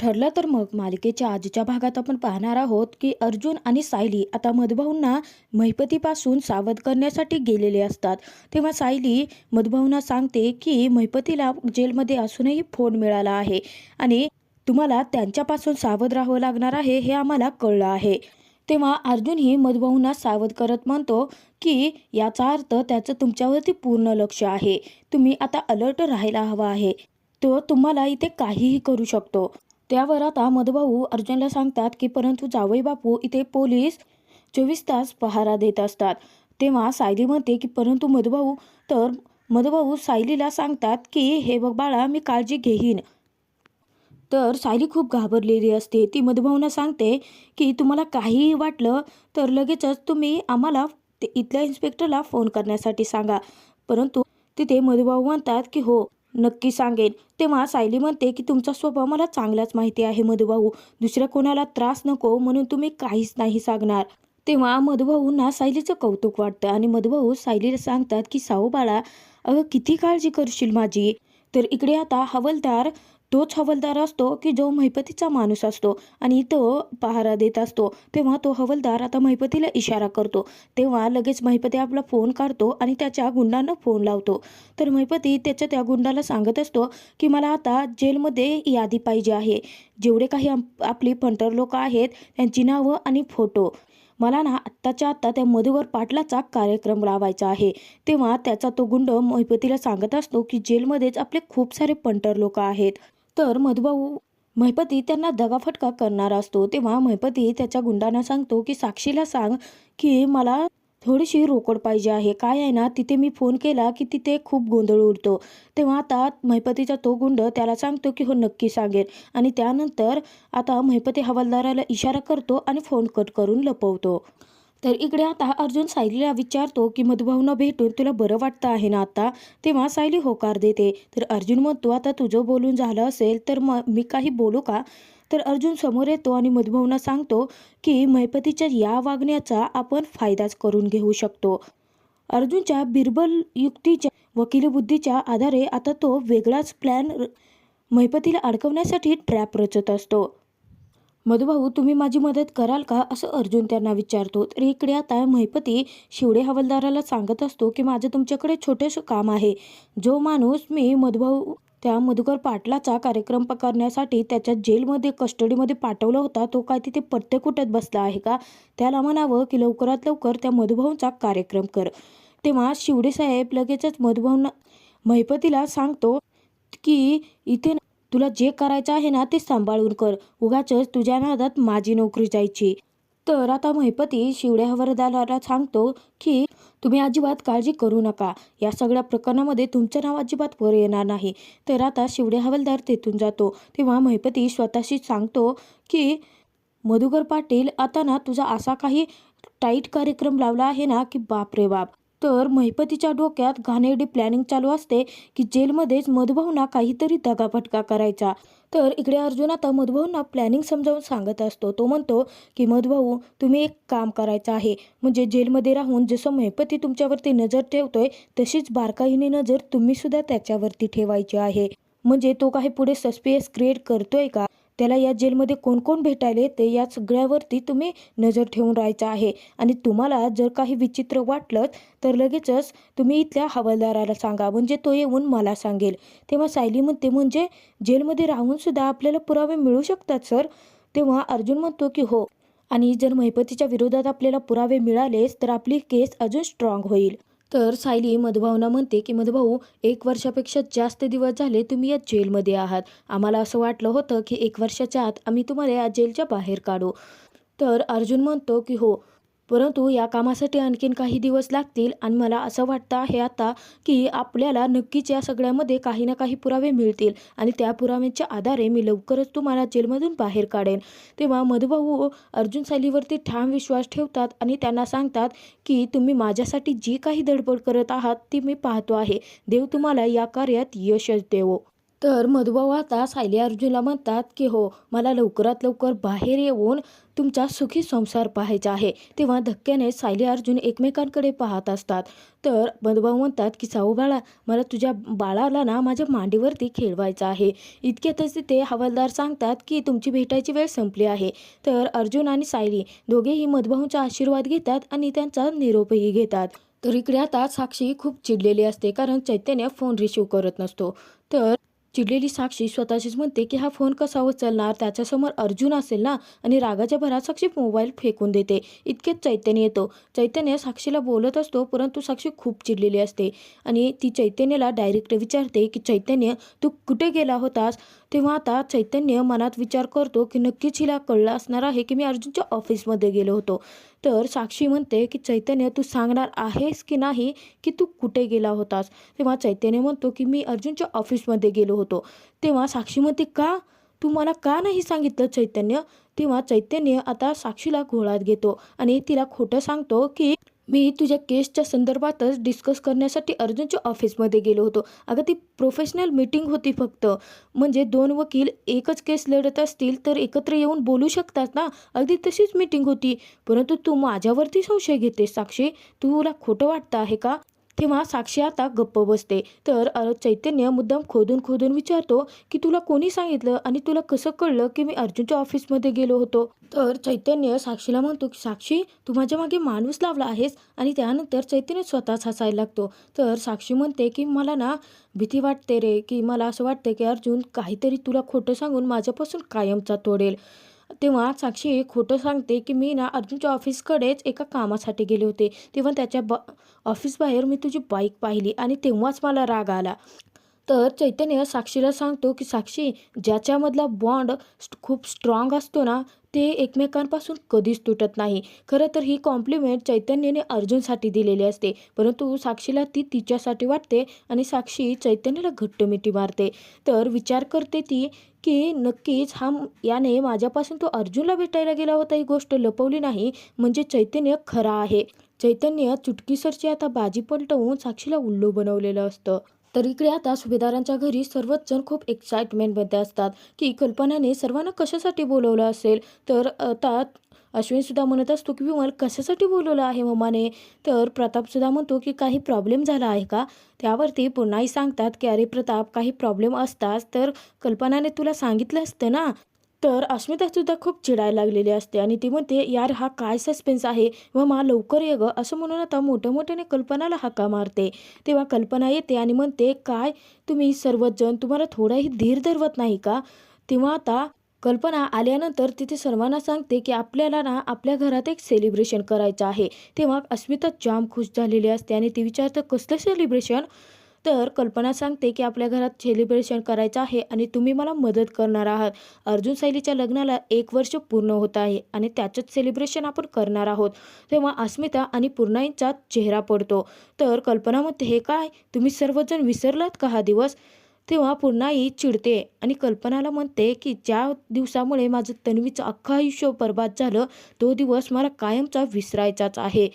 ठरलं तर मग मालिकेच्या आजच्या भागात आपण पाहणार आहोत की अर्जुन आणि सायली आता मधभाऊंना महिपतीपासून सावध करण्यासाठी गेलेले असतात. तेव्हा सायली मधभाऊंना सांगते की महिपतीला जेलमध्ये असूनही फोन मिळाला आहे आणि तुम्हाला त्यांच्यापासून सावध राहावं लागणार आहे हे आम्हाला कळलं आहे. तेव्हा अर्जुनही मधभाऊंना सावध करत म्हणतो की याचा अर्थ त्याचं तुमच्यावरती पूर्ण लक्ष आहे. तुम्ही आता अलर्ट राहायला हवा आहे. तो तुम्हाला इथे काहीही करू शकतो. त्यावर आता मधुभाऊ अर्जुनला सांगतात की परंतु जावई बापू इथे पोलीस चोवीस तास पहारा देत असतात. तेव्हा सायली म्हणते की परंतु मधुभाऊ तर मधुभाऊ सायलीला सांगतात की हे बघ बाळा मी काळजी घेईन. तर सायली खूप घाबरलेली असते. ती मधुभाऊना सांगते की तुम्हाला काहीही वाटलं तर लगेचच तुम्ही आम्हाला ते इथल्या इन्स्पेक्टरला फोन करण्यासाठी सांगा. परंतु तिथे मधुभाऊ म्हणतात की हो नक्की सांगेन. तेव्हा सायली म्हणते की तुमचा स्वभाव मला चांगलाच माहिती आहे मधुभाऊ. दुसऱ्या कोणाला त्रास नको म्हणून तुम्ही काहीच नाही सांगणार. तेव्हा मधुभाऊंना सायलीचं कौतुक वाटतं आणि मधुभाऊ सायलीला सांगतात की साऊ बाळा अगं किती काळजी करशील माझी? तर इकडे आता हवलदार तोच हवलदार असतो की जो महिपतीचा माणूस असतो आणि तो पहारा देत असतो. तेव्हा तो हवलदार आता महिपतीला इशारा करतो. तेव्हा लगेच महिपती आपला फोन काढतो आणि त्याच्या गुंडांना फोन लावतो. तर महिपती त्याच्या त्या गुंडाला सांगत असतो की मला आता जेलमध्ये यादी पाहिजे आहे. जेवढे काही आपली पंटर लोक आहेत त्यांची नावं आणि फोटो. मला ना आत्ताच्या आत्ता त्या मधुवर पाटलाचा कार्यक्रम लावायचा आहे. तेव्हा त्याचा तो गुंड महिपतीला सांगत असतो की जेलमध्येच आपले खूप सारे पंटर लोक आहेत. तर मधुभाऊ महिपती त्यांना दगाफटका करणार असतो. तेव्हा महिपती त्याच्या गुंडांना सांगतो की साक्षीला सांग की मला थोडीशी रोकड पाहिजे आहे. काय आहे ना तिथे मी फोन केला की तिथे खूप गोंधळ उडतो. तेव्हा आता महिपतीचा तो गुंड त्याला सांगतो की हो नक्की सांगेल आणि त्यानंतर आता महिपती हवालदाराला इशारा करतो आणि फोन कट करून लपवतो. तर इकडे आता अर्जुन सायलीला विचारतो की मधुभाऊनं भेटून तुला बरं वाटतं आहे ना आता? तेव्हा सायली होकार देते. तर अर्जुन म्हणतो आता तुझं बोलून झालं असेल तर मग मी काही बोलू का? तर अर्जुन समोर येतो आणि मधुभाऊना सांगतो की महिपतीच्या या वागण्याचा आपण फायदाच करून घेऊ शकतो. अर्जुनच्या बिरबल युक्तीच्या वकिलबुद्धीच्या आधारे आता तो वेगळाच प्लॅन महिपतीला अडकवण्यासाठी ट्रॅप रचत असतो. मधुभाऊ तुम्ही माझी मदत कराल का? असं अर्जुन त्यांना विचारतो. तर इकडे आता महिपती शिवडे हवालदाराला सांगत असतो की माझं तुमच्याकडे छोटंसं काम आहे. जो माणूस मी मधुभाऊ त्या मधुकर पाटलाचा कार्यक्रम प- करण्यासाठी त्याच्या जेलमध्ये कस्टडीमध्ये पाठवला होता तो काय तिथे पत्ते कुटत बसला आहे का? त्याला म्हणावं की लवकरात लवकर त्या मधुभाऊंचा कार्यक्रम कर. तेव्हा शिवडे साहेब लगेचच मधुभाऊंना महिपतीला सांगतो की इथे ना तुला जे करायचं आहे ना ते सांभाळून कर. उगाच तुझ्या नादात माझी नोकरी जायची. तर आता महिपती शिवडे हवालदाराला सांगतो की तुम्ही अजिबात काळजी करू नका. या सगळ्या प्रकरणामध्ये तुमचं नाव अजिबात वर येणार नाही. तर आता शिवडे हवालदार तेथून जातो. तेव्हा महिपती स्वतःशी सांगतो की मधुकर पाटील आता ना तुझा असा काही टाईट कार्यक्रम लावला आहे ना की बाप रे बाप. तर महिपतीच्या डोक्यात घाणेरडी प्लॅनिंग चालू असते की जेलमध्येच मधुभाऊंना काहीतरी दगाफटका करायचा. तर इकडे अर्जुन आता मधुभाऊंना प्लॅनिंग समजावून सांगत असतो. तो म्हणतो की मधुभाऊ तुम्ही एक काम करायचं आहे. म्हणजे जेलमध्ये राहून जसं महिपती तुमच्यावरती नजर ठेवतोय तशीच बारकाईने नजर तुम्ही सुद्धा त्याच्यावरती ठेवायची आहे. म्हणजे तो काही पुढे सस्पियस क्रिएट करतोय का? त्याला या जेलमध्ये कोण कोण भेटायला येते या सगळ्यावरती तुम्ही नजर ठेवून राहायचं आहे. आणि तुम्हाला जर काही विचित्र वाटलं तर लगेचच तुम्ही इथल्या हवालदाराला सांगा. म्हणजे तो येऊन मला सांगेल. तेव्हा सायली म्हणते म्हणजे जेलमध्ये राहूनसुद्धा आपल्याला पुरावे मिळू शकतात सर? तेव्हा अर्जुन म्हणतो की हो. आणि जर महिपतीच्या विरोधात आपल्याला पुरावे मिळालेच तर आपली केस अजून स्ट्रॉंग होईल. तर सायली मधभावना म्हणते की मधुभाऊ एक वर्षापेक्षा जास्त दिवस झाले तुम्ही या जेलमध्ये आहात. आम्हाला असं वाटलं होतं की एक वर्षाच्या आत आम्ही तुम्हाला या जेलच्या बाहेर काढू. तर अर्जुन म्हणतो की हो परंतु या कामासाठी आणखीन काही दिवस लागतील आणि मला असं वाटतं आहे आता की आपल्याला नक्कीच या सगळ्यामध्ये काही ना काही पुरावे मिळतील आणि त्या पुराव्यांच्या आधारे मी लवकरच तुम्हाला जेलमधून बाहेर काढेन. तेव्हा मधुभाऊ अर्जुन सालीवरती ठाम विश्वास ठेवतात आणि त्यांना सांगतात की तुम्ही माझ्यासाठी जी काही धडपड करत आहात ती मी पाहतो आहे. देव तुम्हाला या कार्यात यशच देवो. तर मधुभाऊ आता सायली अर्जुनला म्हणतात की हो मला लवकरात लवकर बाहेर येऊन तुमचा सुखी संसार पाहायचा आहे. तेव्हा धक्क्याने सायली अर्जुन एकमेकांकडे पाहत असतात. तर मधुभाऊ म्हणतात की साऊ बाळा मला तुझ्या बाळाला ना माझ्या मांडीवरती खेळवायचं आहे. इतक्यातच तिथे हवालदार सांगतात की तुमची भेटायची वेळ संपली आहे. तर अर्जुन आणि सायली दोघेही मधुभाऊंचा आशीर्वाद घेतात आणि त्यांचा निरोपही घेतात. तर इकडे आता साक्षी खूप चिडलेली असते कारण चैतन्य फोन रिसिव्ह करत नसतो. तर चिडलेली साक्षी स्वतःशीच म्हणते की हा फोन कसा उचलणार? त्याच्यासमोर अर्जुन असेल ना? आणि रागाच्या भरात साक्षी मोबाईल फेकून देते. इतकेच चैतन्य येतो. चैतन्य साक्षीला बोलत असतो परंतु साक्षी खूप चिडलेली असते. आणि ती चैतन्याला डायरेक्ट विचारते की चैतन्य तू कुठे गेला होतास? तेव्हा आता चैतन्य मनात विचार करतो की नक्कीच हिला कळलं असणार आहे की मी अर्जुनच्या ऑफिसमध्ये गेलो होतो. तर साक्षी म्हणते की चैतन्य तू सांगणार आहेस की नाही की तू कुठे गेला होतास? तेव्हा चैतन्य म्हणतो की मी अर्जुनच्या ऑफिसमध्ये गेलो होतो. तेव्हा साक्षी म्हणते का? तू मला का नाही सांगितलं चैतन्य? तेव्हा चैतन्य आता साक्षीला घोळात घेतो आणि तिला खोटं सांगतो की मी तुझ्या केसच्या संदर्भातच डिस्कस करण्यासाठी अर्जुनच्या ऑफिसमध्ये गेलो होतो. अगं ती प्रोफेशनल मीटिंग होती फक्त. म्हणजे दोन वकील एकच केस लढत असतील तर एकत्र येऊन बोलू शकतात ना? अगदी तशीच मीटिंग होती. परंतु तू माझ्यावरती संशय घेतेस साक्षी. तुला खोटं वाटतं आहे का? तेव्हा साक्षी आता गप्प बसते. तर चैतन्य मुद्दाम खोदून खोदून विचारतो की तुला कोणी सांगितलं आणि तुला कसं कळलं की मी अर्जुनच्या ऑफिसमध्ये गेलो होतो? तर चैतन्य साक्षीला म्हणतो की साक्षी तू माझ्या मागे माणूस लावला आहेस आणि त्यानंतर चैतन्य स्वतःच हसायला लागतो. तर साक्षी म्हणते की मला ना भीती वाटते रे की मला असं वाटतं की अर्जुन काहीतरी तुला खोटं सांगून माझ्यापासून कायमचा तोडेल. तेव्हा साक्षी खोटं सांगते की मी ना अर्जुनच्या ऑफिसकडेच एका कामासाठी गेले होते. तेव्हा त्याच्या ब ऑफिसबाहेर मी तुझी बाईक पाहिली आणि तेव्हाच मला राग आला. तर चैतन्य साक्षीला सांगतो की साक्षी ज्याच्यामधला बॉन्ड खूप स्ट्रॉंग असतो ना ते एकमेकांपासून कधीच तुटत नाही. खरं तर ही कॉम्प्लिमेंट चैतन्याने अर्जुनसाठी दिलेली असते. परंतु साक्षीला ती तिच्यासाठी वाटते आणि साक्षी चैतन्याला घट्ट मिठी मारते. तर विचार करते ती की नक्कीच हा याने माझ्यापासून तो अर्जुनला भेटायला गेला होता. ही गोष्ट लपवली नाही म्हणजे चैतन्य खरा आहे. चैतन्य चुटकीसरची आता बाजी पलटवून साक्षीला उल्लू बनवलेलं असतं. तर इकडे आता सुभेदारांच्या घरी सर्वच जण खूप एक्साइटमेंटमध्ये असतात. की कल्पनाने सर्वांना कशासाठी बोलवलं असेल? तर आता अश्विनसुद्धा म्हणत असतो की विमल कशासाठी बोलवलं आहे मम्माने? तर प्रतापसुद्धा म्हणतो की काही प्रॉब्लेम झाला आहे का? त्यावरती पुन्हाही सांगतात की अरे प्रताप काही प्रॉब्लेम असताच तर कल्पनाने तुला सांगितलं असतं ना? तर अस्मितासुद्धा खूप चिडायला लागलेली असते आणि ती म्हणते यार हा काय सस्पेन्स आहे? व मा लवकर ये गं. असं म्हणून आता मोठ्या मोठ्याने कल्पनाला हाका मारते. तेव्हा कल्पना येते आणि म्हणते काय? तुम्ही सर्वच जण तुम्हाला थोडाही धीर धरवत नाही का? तेव्हा आता कल्पना आल्यानंतर तिथे सर्वांना सांगते की आपल्याला ना आपल्या घरात एक सेलिब्रेशन करायचं आहे. तेव्हा अस्मिता जाम खुश झालेली असते आणि ती विचारतं कसलं सेलिब्रेशन तर कल्पना सांगते की आपल्या घरात सेलिब्रेशन करायचं आहे आणि तुम्ही मला मदत करणार आहात. अर्जुन शैलीच्या लग्नाला एक वर्ष पूर्ण होत आहे आणि त्याचंच सेलिब्रेशन आपण करणार आहोत. तेव्हा अस्मिता आणि पूर्णाईंचा चेहरा पडतो. तर कल्पना म्हणते हे काय? तुम्ही सर्वजण विसरलात का हा दिवस? तेव्हा पूर्णाई चिडते आणि कल्पनाला म्हणते की ज्या दिवसामुळे माझं तन्वीचं अख्खं आयुष्य बर्बाद झालं तो दिवस मला कायमचा विसरायचाच आहे.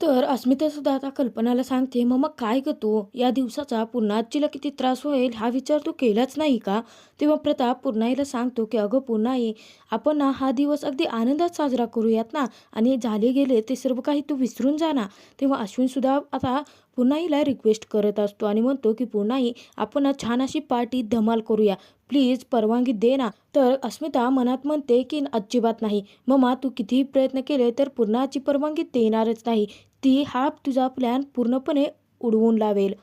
तर अस्मितासुद्धा आता कल्पनाला सांगते मग मग काय करतो या दिवसाचा पुन्हाचीला किती त्रास होईल हा विचार तू केलाच नाही का? तेव्हा प्रताप पुन्हाईला सांगतो की अगं पुन्हाई आपण ना हा दिवस अगदी आनंदात साजरा करूयात ना आणि झाले गेले ते सर्व काही तू विसरून जा ना. तेव्हा अश्विनसुद्धा आता पुन्हाईला रिक्वेस्ट करत असतो आणि म्हणतो की पुन्हाई आपण ना छान अशी पार्टी धमाल करूया. प्लीज परवानगी दे ना. तर अस्मिता मनात म्हणते की अजिबात नाही. ममा तू कितीही प्रयत्न केले तर पूर्णाची परवानगी देणारच नाही. ती हा तुझा प्लॅन पूर्णपणे उडवून लावेल.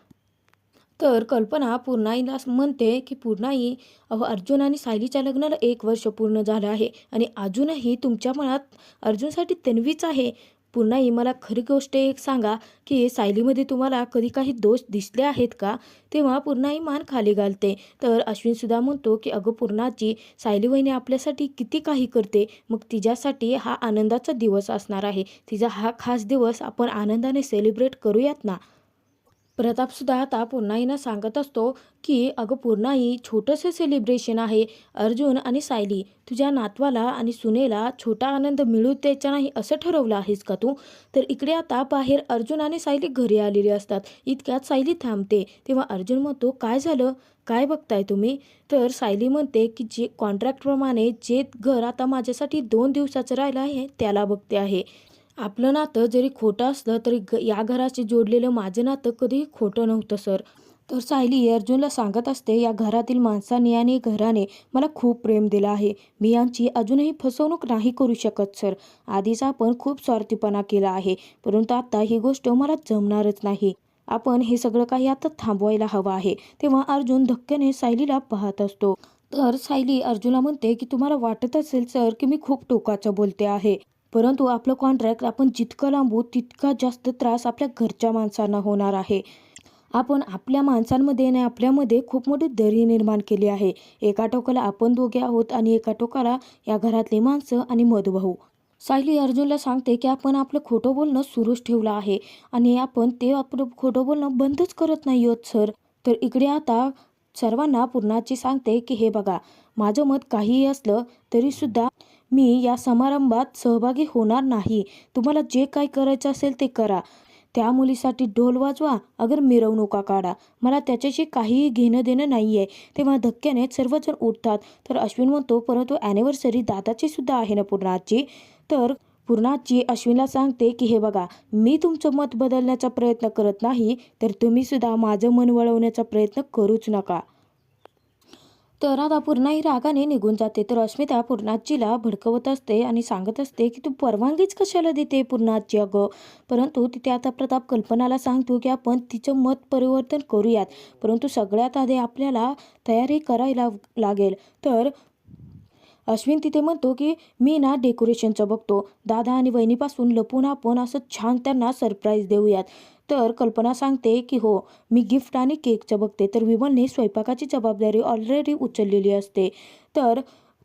तर कल्पना पूर्णाईला म्हणते की पूर्णाई अहो अर्जुन आणि सायलीच्या लग्नाला एक वर्ष पूर्ण झालं आहे आणि अजूनही तुमच्या मनात अर्जुनसाठी तन्वीच आहे. पूर्णाई मला खरी गोष्ट एक सांगा की सायलीमध्ये तुम्हाला कधी काही दोष दिसले आहेत का? तेव्हा पूर्णाई मान खाली घालते. तर अश्विनसुद्धा म्हणतो की अगं पूर्णाची सायली वहिनी आपल्यासाठी किती काही करते. मग तिच्यासाठी हा आनंदाचा दिवस असणार आहे. तिचा हा खास दिवस आपण आनंदाने सेलिब्रेट करूयात ना? प्रतापसुद्धा आता पूर्णाईनं सांगत असतो की अगं पूर्णाई छोटंसं सेलिब्रेशन आहे. अर्जुन आणि सायली तुझ्या नातवाला आणि सुनेला छोटा आनंद मिळू द्यायचा नाही असं ठरवलं आहेस का तू? तर इकडे आता बाहेर अर्जुन आणि सायली घरी आलेली असतात. इतक्यात सायली थांबते. तेव्हा अर्जुन म्हणतो काय झालं? काय बघताय तुम्ही? तर सायली म्हणते की जे कॉन्ट्रॅक्टप्रमाणे जे घर आता माझ्यासाठी दोन दिवसाचं राहिलं आहे त्याला बघते आहे. आपलं नातं जरी खोटं असलं तरी ग या घराशी जोडलेलं माझं नातं कधीही खोटं नव्हतं सर. तर सायली अर्जुनला सांगत असते या घरातील माणसाने आणि घराने मला खूप प्रेम दिलं आहे. मी यांची अजूनही फसवणूक नाही करू शकत सर. आधीच आपण खूप स्वार्थीपणा केला आहे परंतु आता ही गोष्ट मला जमणारच नाही. आपण हे सगळं काही आता थांबवायला हवं आहे तेव्हा अर्जुन धक्क्याने सायलीला पाहत असतो. तर सायली अर्जुनला म्हणते की तुम्हाला वाटत असेल सर की मी खूप टोकाचं बोलते आहे. परंतु आपलं कॉन्ट्रॅक्ट आपण जितकं लांबू तितका जास्त त्रास आपल्या घरच्या माणसांना होणार आहे. आपण आपल्या माणसांमध्ये आणि आपल्यामध्ये खूप मोठी दरी निर्माण केली आहे. एका टोकाला आपण दोघे आहोत आणि एका टोकाला या घरातले माणसं आणि मधुभाऊ. सायली अर्जुनला सांगते की आपण आपलं खोटं बोलणं सुरूच ठेवलं आहे आणि आपण ते आपलं खोटं बोलणं बंदच करत नाही आहोत सर. तर इकडे आता सर्वांना पूर्णाची सांगते की हे बघा माझं मत काहीही असलं तरीसुद्धा मी या समारंभात सहभागी होणार नाही. तुम्हाला जे काय करायचं असेल ते करा. त्या मुलीसाठी ढोल वाजवा अगर मिरवणुका काढा. मला त्याच्याशी काहीही घेणं देणं नाही आहे तेव्हा धक्क्याने सर्वजण उठतात. तर अश्विन म्हणतो परंतु ॲनिव्हर्सरी दादाची सुद्धा आहे ना पूर्णाची? तर पूर्णाची अश्विनला सांगते की हे बघा मी तुमचं मत बदलण्याचा प्रयत्न करत नाही. तर तुम्हीसुद्धा माझं मन वळवण्याचा प्रयत्न करूच नका. तर आता पूर्णाही रागाने निघून जाते. तर अस्मिता पूर्णाजीला भडकवत असते आणि सांगत असते की तू परवानगीच कशाला देते पूर्णाजी अगं? परंतु तिथे आता प्रताप कल्पनाला सांगतो की आपण तिचं मत परिवर्तन करूयात. परंतु सगळ्यात आधी आपल्याला तयारी करायला लागेल. तर अश्विन तिथे म्हणतो की मी ना डेकोरेशनचं बघतो. दादा आणि वहिनीपासून लपून आपण असं छान त्यांना सरप्राईज देऊयात. तर कल्पना सांगते की हो मी गिफ्ट आणि केकचं बघते. तर विमलने स्वयंपाकाची जबाबदारी ऑलरेडी उचललेली असते. तर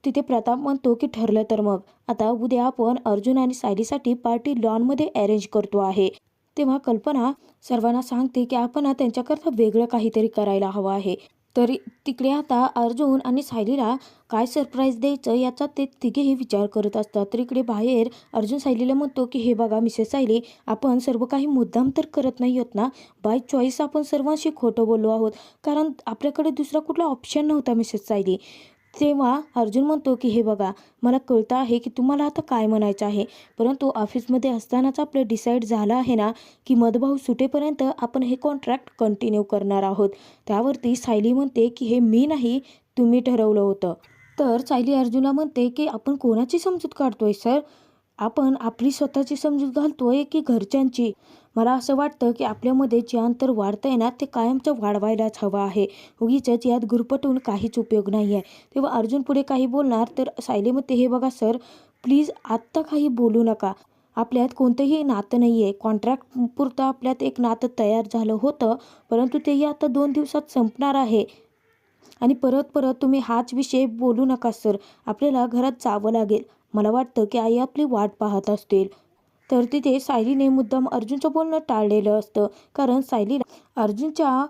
तिथे प्रताप म्हणतो की ठरलं तर मग. आता उद्या आपण अर्जुन आणि सायलीसाठी पार्टी लॉनमध्ये अरेंज करतो आहे. तेव्हा कल्पना सर्वांना सांगते की आपण त्यांच्याकरता वेगळं काहीतरी करायला हवं आहे. तरी तिकडे आता अर्जुन आणि सायलीला काय सरप्राईज द्यायचं याचा ते तिघेही विचार करत असतात. तर इकडे बाहेर अर्जुन सायलीला म्हणतो की हे बघा मिसेस सायली आपण सर्व काही मुद्दाम तर करत नाही आहोत ना? बाय चॉईस आपण सर्वांशी खोटं बोललो आहोत. कारण आपल्याकडे दुसरा कुठला ऑप्शन नव्हता मिसेस सायली. तेव्हा अर्जुन म्हणतो की हे बघा मला कळतं आहे की तुम्हाला आता काय म्हणायचं आहे. परंतु ऑफिसमध्ये असतानाच आपलं डिसाईड झालं आहे ना की मधभाऊ सुटेपर्यंत आपण हे कॉन्ट्रॅक्ट कंटिन्यू करणार आहोत. त्यावरती सायली म्हणते की हे मी नाही तुम्ही ठरवलं होतं. तर सायली अर्जुनला म्हणते की आपण कोणाची समजूत काढतोय सर? आपण आपली स्वतःची समजूत घालतोय की घरच्यांची? मला असं वाटतं की आपल्यामध्ये जे अंतर वाढता ना ते कायमचं वाढवायलाच हवं आहे. उगीच यात गुरपटून काहीच उपयोग नाही आहे. तेव्हा अर्जुन पुढे काही बोलणार तर सायलीमध्ये हे बघा सर प्लीज आत्ता काही बोलू नका. आपल्यात कोणतंही नातं नाही आहे कॉन्ट्रॅक्ट पुरतं आपल्यात एक नातं तयार झालं होतं परंतु तेही आता दोन दिवसात संपणार आहे. आणि परत परत तुम्ही हाच विषय बोलू नका सर. आपल्याला घरात जावं लागेल. मला वाटतं की आई आपली वाट पाहत असतील. तर तिथे सायलीने मुद्दाम अर्जुनचं बोलणं टाळलेलं असतं. कारण सायलीला अर्जुनच्या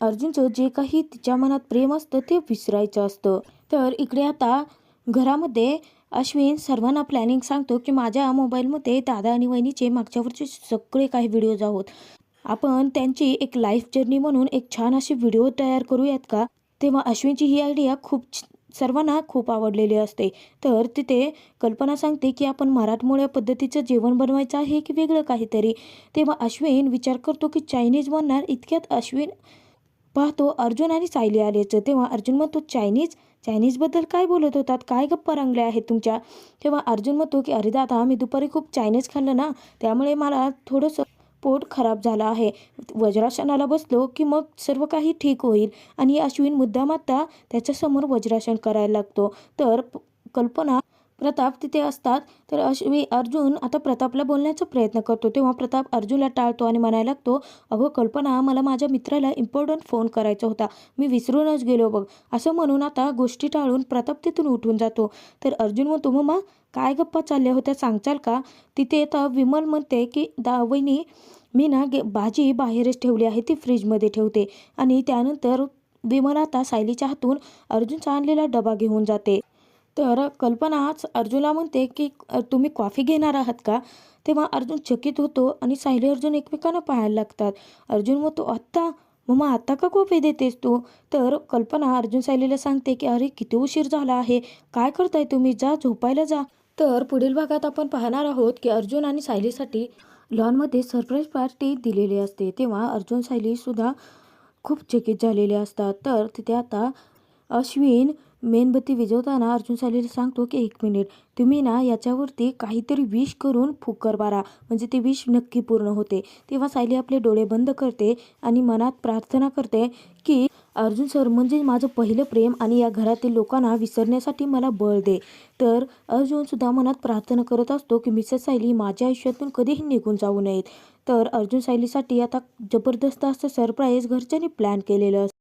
अर्जुनचं जे काही तिच्या मनात प्रेम असतं ते विसरायचं असतं. तर इकडे आता घरामध्ये अश्विन सर्वांना प्लॅनिंग सांगतो की माझ्या मोबाईलमध्ये दादा आणि वहिनीचे मागच्या वरचे सगळे काही व्हिडिओज आहोत. आपण त्यांची एक लाईफ जर्नी म्हणून एक छान अशी व्हिडिओ तयार करूयात का? तेव्हा अश्विनची ही आयडिया खूप छ- सर्वांना खूप आवडलेली असते. तर तिथे कल्पना सांगते की आपण मराठमोळ्या पद्धतीचं जेवण बनवायचं आहे की वेगळं काहीतरी? तेव्हा अश्विन विचार करतो की चायनीज बनणार इतक्यात अश्विन? पाहतो अर्जुन आणि सायली आल्याचं. तेव्हा अर्जुन म्हणतो चायनीज चायनीजबद्दल काय बोलत होतात? काय गप्पा रंगल्या आहेत तुमच्या? तेव्हा अर्जुन म्हणतो की अरे दादा मी दुपारी खूप चायनीज खाल्लं ना त्यामुळे मला थोडंसं पोट खराब झालं आहे. वज्रासनाला बसलो की मग सर्व काही ठीक होईल. आणि अश्विन मुद्दाम आता त्याच्यासमोर वज्रासन करायला लागतो. तर कल्पना प्रताप तिथे असतात. तर अश्वी अर्जुन आता प्रतापला बोलण्याचा प्रयत्न करतो. तेव्हा प्रताप अर्जुनला टाळतो आणि म्हणायला लागतो अगो कल्पना मला माझ्या मित्राला इम्पॉर्टंट फोन करायचा होता. मी विसरूनच गेलो बघ. असं म्हणून आता गोष्टी टाळून प्रताप तिथून उठून जातो. तर अर्जुन म्हणतो मग काय गप्पा चालल्या होत्या सांगचाल का? तिथे आता विमल म्हणते की दा वहिनी मी ना गे भाजी बाहेरच ठेवली आहे ती फ्रीजमध्ये ठेवते. आणि त्यानंतर विमल आता सायलीच्या हातून अर्जुनचा आणलेला डबा घेऊन जाते. तर कल्पनाच अर्जुनला म्हणते की तुम्ही कॉफी घेणार आहात का? तेव्हा अर्जुन चकित होतो आणि सायली अर्जुन एकमेकांना पाहायला लागतात. अर्जुन म्हणतो आत्ता? मम्मा आत्ता का कॉफी देतेस तू? तर कल्पना अर्जुन सायलीला सांगते की अरे किती उशीर झाला आहे. काय करताय तुम्ही? जा झोपायला जा. तर पुढील भागात आपण पाहणार आहोत की अर्जुन आणि सायलीसाठी लॉनमध्ये सरप्राईज पार्टी दिलेली असते. तेव्हा अर्जुन सायलीसुद्धा खूप चकित झालेले असतात. तर तिथे आता अश्विन मेणबत्ती विझवताना अर्जुन सायलीला सांगतो की एक मिनिट तुम्ही ना याच्यावरती काहीतरी विश करून फुकर मारा. म्हणजे ते विश नक्की पूर्ण होते. तेव्हा सायली आपले डोळे बंद करते आणि मनात प्रार्थना करते की अर्जुन सर म्हणजे माझं पहिलं प्रेम आणि या घरातील लोकांना विसरण्यासाठी मला बळ दे. तर अर्जुनसुद्धा मनात प्रार्थना करत असतो की मिसेस सायली माझ्या आयुष्यातून कधीही निघून जाऊ नयेत. तर अर्जुन सायलीसाठी आता जबरदस्त असं सरप्राईज घरच्यांनी प्लॅन केलेलं असतं.